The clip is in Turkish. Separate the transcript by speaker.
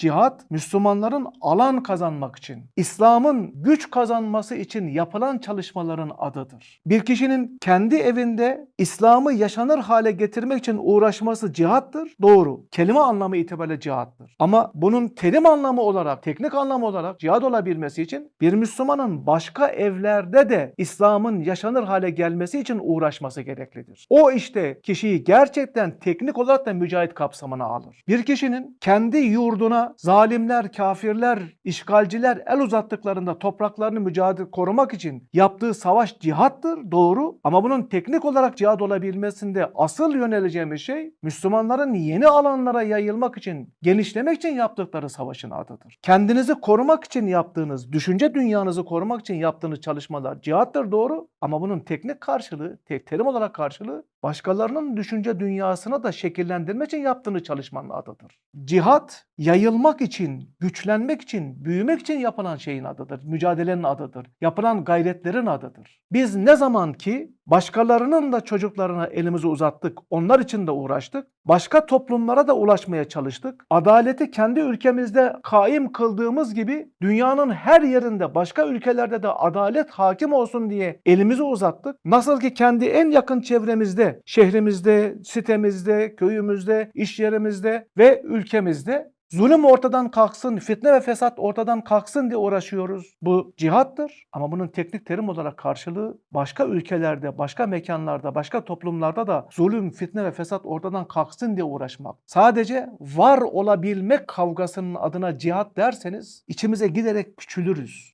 Speaker 1: Cihat, Müslümanların alan kazanmak için, İslam'ın güç kazanması için yapılan çalışmaların adıdır. Bir kişinin kendi evinde İslam'ı yaşanır hale getirmek için uğraşması cihattır. Doğru. Kelime anlamı itibariyle cihattır. Ama bunun terim anlamı olarak, teknik anlamı olarak cihad olabilmesi için bir Müslümanın başka evlerde de İslam'ın yaşanır hale gelmesi için uğraşması gereklidir. O işte kişiyi gerçekten teknik olarak da mücahit kapsamına alır. Bir kişinin kendi yurduna zalimler, kafirler, işgalciler el uzattıklarında topraklarını mücadele korumak için yaptığı savaş cihattır doğru ama bunun teknik olarak cihad olabilmesinde asıl yöneleceğimiz şey Müslümanların yeni alanlara yayılmak için, genişlemek için yaptıkları savaşın adıdır. Kendinizi korumak için yaptığınız, düşünce dünyanızı korumak için yaptığınız çalışmalar cihattır doğru ama bunun teknik karşılığı, tek terim olarak karşılığı başkalarının düşünce dünyasına da şekillendirmek için yaptığınız çalışmanın adıdır. Cihat yayılmak için, güçlenmek için, büyümek için yapılan şeyin adıdır. Mücadelenin adıdır. Yapılan gayretlerin adıdır. Biz ne zaman ki başkalarının da çocuklarına elimizi uzattık, onlar için de uğraştık, başka toplumlara da ulaşmaya çalıştık. Adaleti kendi ülkemizde kaim kıldığımız gibi dünyanın her yerinde, başka ülkelerde de adalet hakim olsun diye elimizi uzattık. Nasıl ki kendi en yakın çevremizde, şehrimizde, sitemizde, köyümüzde, iş yerimizde ve ülkemizde Zulüm ortadan kalksın, fitne ve fesat ortadan kalksın diye uğraşıyoruz. Bu cihattır ama bunun teknik terim olarak karşılığı başka ülkelerde, başka mekanlarda, başka toplumlarda da zulüm, fitne ve fesat ortadan kalksın diye uğraşmak. Sadece var olabilmek kavgasının adına cihat derseniz içimize giderek küçülürüz.